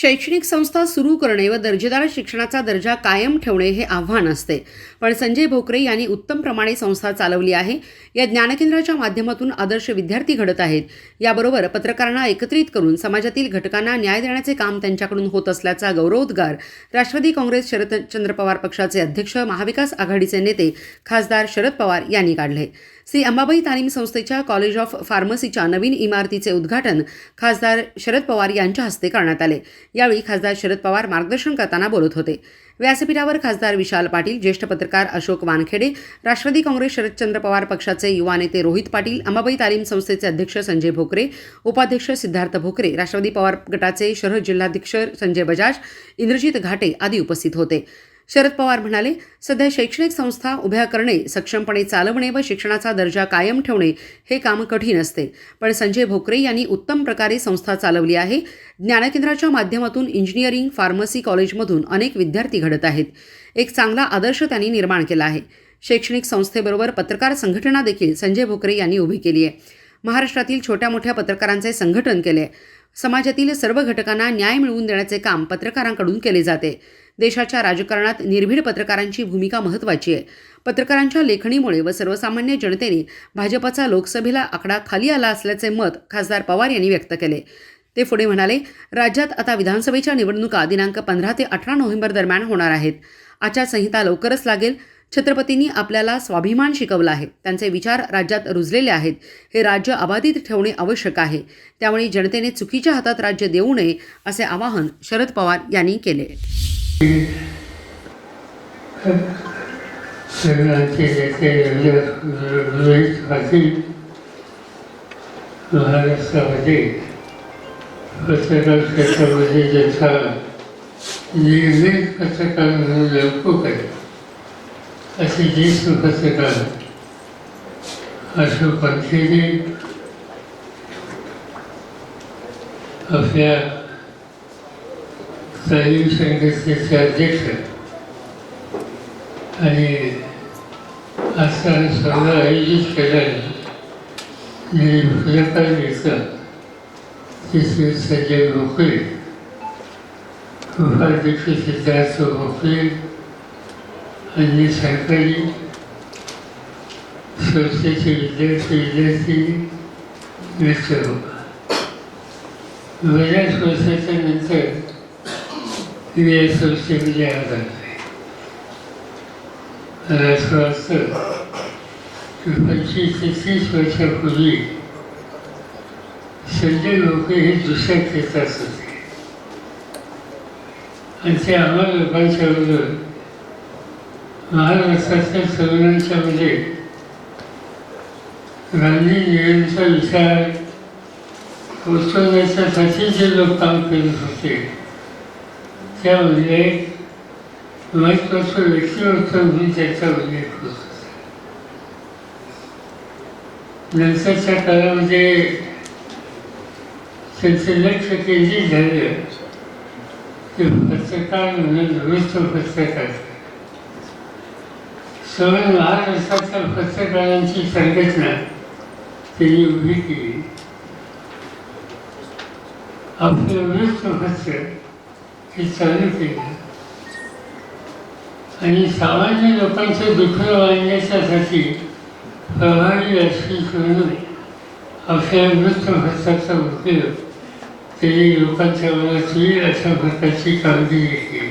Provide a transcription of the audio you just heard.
शैक्षणिक संस्था सुरू करणे व दर्जेदार शिक्षणाचा दर्जा कायम ठेवणे हे आव्हान असते. पण संजय भोकरे यांनी उत्तम प्रमाणे संस्था चालवली आहे. या ज्ञानकेंद्राच्या माध्यमातून आदर्श विद्यार्थी घडत आहेत. याबरोबर पत्रकारांना एकत्रित करून समाजातील घटकांना न्याय देण्याचे काम त्यांच्याकडून होत असल्याचा गौरवोद्गार राष्ट्रवादी काँग्रेस शरदचंद्र पवार पक्षाचे अध्यक्ष महाविकास आघाडीचे नेते खासदार शरद पवार यांनी काढले. श्री अंबाबाई तालीम संस्थेच्या कॉलेज ऑफ फार्मसीच्या नवीन इमारतीचे उद्घाटन खासदार शरद पवार यांच्या हस्ते करण्यात आले. यावेळी खासदार शरद पवार मार्गदर्शन करताना बोलत होते. व्यासपीठावर खासदार विशाल पाटील ज्येष्ठ पत्रकार अशोक वानखेडे राष्ट्रवादी काँग्रेस शरदचंद्र पवार पक्षाचे युवा नेते रोहित पाटील अंबाबाई तालीम संस्थेचे अध्यक्ष संजय भोकरे उपाध्यक्ष सिद्धार्थ भोकरे राष्ट्रवादी पवार गटाचे शहर जिल्हाध्यक्ष संजय बजाज इंद्रजित घाटे आदी उपस्थित होते. शरद पवार म्हणाले सध्या शैक्षणिक संस्था उभ्या करणे सक्षमपणे चालवणे व शिक्षणाचा दर्जा कायम ठेवणे हे काम कठीण असते. पण संजय भोकरे यांनी उत्तम प्रकारे संस्था चालवली आहे. ज्ञानकेंद्राच्या माध्यमातून इंजिनिअरिंग फार्मसी कॉलेजमधून अनेक विद्यार्थी घडत आहेत. एक चांगला आदर्श त्यांनी निर्माण केला आहे. शैक्षणिक संस्थेबरोबर पत्रकार संघटना देखील संजय भोकरे यांनी उभी केली आहे. महाराष्ट्रातील छोट्या मोठ्या पत्रकारांचे संघटन केले समाजातील सर्व घटकांना न्याय मिळवून देण्याचे काम पत्रकारांकडून केले जाते. देशाच्या राजकारणात निर्भीड पत्रकारांची भूमिका महत्त्वाची आहे. पत्रकारांच्या लेखणीमुळे व सर्वसामान्य जनतेने भाजपाचा लोकसभेला आकडा खाली आला असल्याचे मत खासदार पवार यांनी व्यक्त केले. ते पुढे म्हणाले राज्यात आता विधानसभेच्या निवडणुका दिनांक पंधरा ते अठरा नोव्हेंबर दरम्यान होणार आहेत. आचारसंहिता लवकरच लागेल. छत्रपतींनी आपल्याला स्वाभिमान शिकवला आहे. त्यांचे विचार राज्यात रुजलेले आहेत. हे राज्य अबाधित ठेवणे आवश्यक आहे. त्यामुळे जनतेने चुकीच्या हातात राज्य देऊ नये असे आवाहन शरद पवार यांनी केले. सगळ्यांचे नेते रोहित पाटील महाराष्ट्रामध्ये पत्रकार क्षेत्रामध्ये ज्याचा निर्णय पत्रकार म्हणून लौकिक आहे असे ज्येष्ठ पत्रकार अशोक पंथेने आपल्या तालीम संघटनेचे अध्यक्ष आणि असा स्पर्धा आयोजित केल्याने जे पुरस्कार मिळतात ते श्री संजय गोखले उपाध्यक्ष सिद्धार्थ गोखले आणि सरकारी संस्थेचे विद्यार्थी विद्यार्थी व्यस्त बऱ्याच वर्षाच्या नंतर मी पंचवीस ते तीस वर्षापूर्वी संजय लोक हे दुसऱ्या क्षेत्रात होते आणि ते आम्हाला लोकांच्या बरोबर महाराष्ट्राच्या तरुणांच्या मध्ये गांधी नियमांचा विचार पोचवण्याच्यासाठी जे लोक काम करत होते त्या त्यामध्ये महत्वाचं व्यक्तिमत्व म्हणून त्याचा उल्लेख होत होता नंतरच्या काळामध्ये त्यांचं लक्ष केंद्रित झालं ते पत्रकार म्हणून वृत्त पत्रकार सगळ्या महाराष्ट्रातल्या पत्रकारांची संघटना त्यांनी उभी केली आपलं वृत्तपत्र हे चालू केलं. आणि सामान्य लोकांचं दुःख वाढण्याच्यासाठी प्रभावी राजकीय करून आपल्या वृत्तपत्राचा उपयोग त्यांनी लोकांच्या मनात होईल अशा प्रकारची कामगिरी केली.